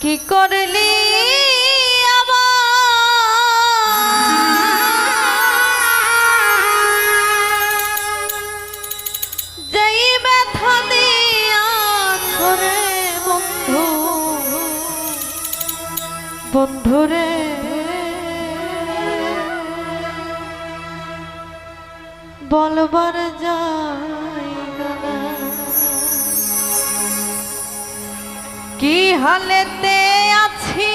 কি করলি বন্ধুরে বলবার যায় কি হালেতে আছি?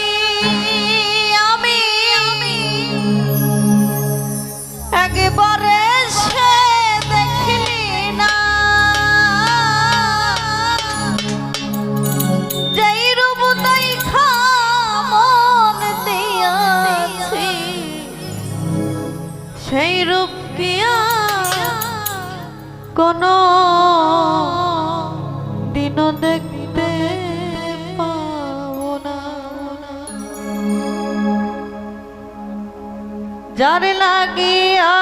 আমি আমি। একবারে সে দেখলি না। যেই রূপ দেখা মন দিয়াছি, সেই রূপ কিয়া কোনো যার লাগিয়া